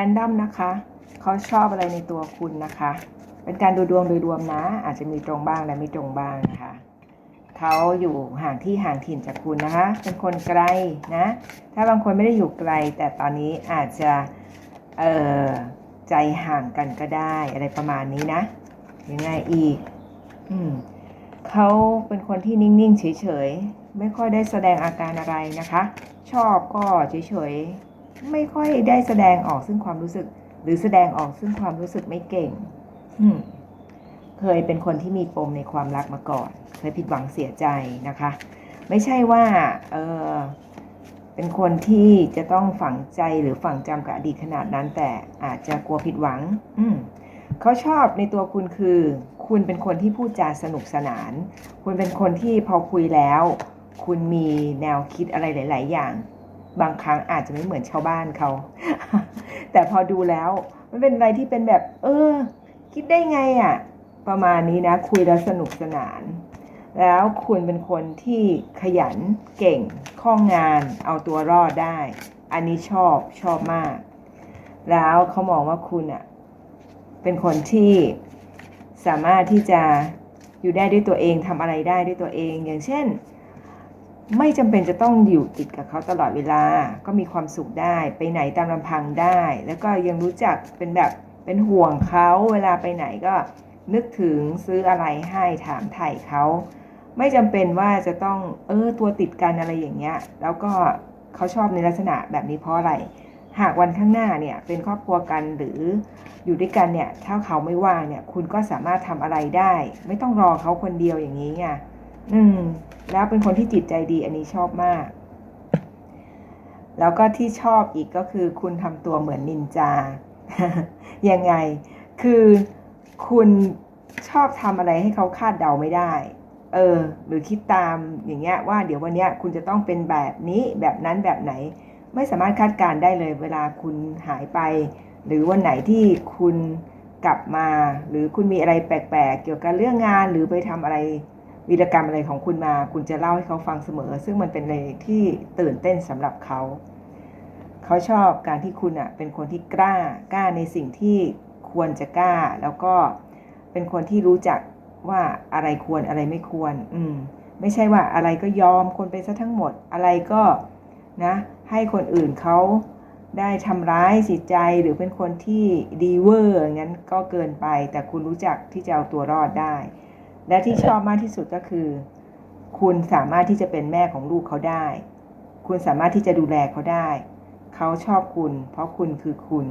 แรนดอมนะคะเขาชอบอะไรในตัวคุณนะคะ เป็นการดูดวงโดยรวมนะ อาจจะมีตรงบ้างและไม่ตรงบ้างนะคะเขาอยู่ห่างที่ห่างถิ่นจากคุณนะคะ เป็นคนไกลนะ ถ้าบางคนไม่ได้อยู่ไกล แต่ตอนนี้อาจจะเอ่อใจห่างกันก็ได้อะไรประมาณนี้นะยังไงอีกอืมเขาเป็นคนที่นิ่งๆเฉยๆไม่ค่อยได้แสดงอาการอะไรนะคะ ชอบก็เฉยๆ ไม่ค่อยได้แสดงออกซึ่งความรู้สึก หรือแสดงออกซึ่งความรู้สึกไม่เก่ง อืมเคยเป็นคนที่มีปมในความรักมาก่อน เคยผิดหวังเสียใจนะคะ ไม่ใช่ว่า เออเป็นคนที่จะต้องฝังใจหรือฝังจำกับอดีตขนาดนั้น แต่อาจจะกลัวผิดหวัง อืมเขาชอบในตัวคุณคือ คุณเป็นคนที่พูดจาสนุกสนาน คุณเป็นคนที่พอคุยแล้ว คุณมีแนวคิดอะไรหลาย ๆ อย่าง บางครั้งอาจจะไม่เหมือนชาวบ้านเขา แต่พอดูแล้วมันเป็นอะไรที่เป็นแบบ เออ คิดได้ไงอะ่ะ ประมาณนี้นะ คุยแล้วสนุกสนาน แล้วคุณเป็นคนที่ขยันเก่งคล่องงาน เอาตัวรอดได้ อันนี้ชอบชอบมาก แล้วเขามองว่าคุณอะ เป็นคนที่สามารถที่จะอยู่ได้ด้วยตัวเองทำอะไรได้ด้วยตัวเอง อย่างเช่น ไม่จำเป็นจะต้องอยู่ติดกับเขาตลอดเวลา ก็มีความสุขได้ ไปไหนตามลำพังได้ แล้วก็ยังรู้จักเป็นแบบเป็นห่วงเขาเวลาไปไหนก็นึกถึงซื้ออะไรให้ถามไถ่เขา ไม่จำเป็นว่าจะต้องเออตัวติดกันอะไรอย่างเงี้ย แล้วก็เขาชอบในลักษณะแบบนี้เพราะอะไร หากวันข้างหน้าเนี่ยเป็นครอบครัวกันหรืออยู่ด้วยกันเนี่ยถ้าเขาไม่ว่างเนี่ย คุณก็สามารถทำอะไรได้ ไม่ต้องรอเขาคนเดียวอย่างนี้ไงอืม แล้วเป็นคนที่จิตใจดีอันนี้ชอบมาก แล้วก็ที่ชอบอีกก็คือ คุณทำตัวเหมือนนินจา ยังไง คือคุณชอบทำอะไรให้เขาคาดเดาไม่ได้ เออ หรือคิดตามอย่างเงี้ยว่าเดี๋ยววันเนี้ยคุณจะต้องเป็นแบบนี้แบบนั้นแบบไหน ไม่สามารถคาดการได้เลย เวลาคุณหายไป หรือวันไหนที่คุณกลับมา หรือคุณมีอะไรแปลกๆ เกี่ยวกับเรื่องงานหรือไปทำอะไร วีรกรรมอะไรของคุณมา คุณจะเล่าให้เขาฟังเสมอ ซึ่งมันเป็นอะไรที่ตื่นเต้นสำหรับเขาเขาชอบการที่คุณอะเป็นคนที่กล้ากล้าในสิ่งที่ควรจะกล้า แล้วก็เป็นคนที่รู้จักว่าอะไรควรอะไรไม่ควร อืม ไม่ใช่ว่าอะไรก็ยอมคนไปซะทั้งหมด อะไรก็นะ ให้คนอื่นเขาได้ทำร้ายจิตใจหรือเป็นคนที่ดีเวอร์งั้นก็เกินไป แต่คุณรู้จักที่จะเอาตัวรอดได้ และที่ชอบมากที่สุดก็คือ คุณสามารถที่จะเป็นแม่ของลูกเขาได้ คุณสามารถที่จะดูแลเขาได้ เขาชอบคุณ เพราะคุณคือคุณ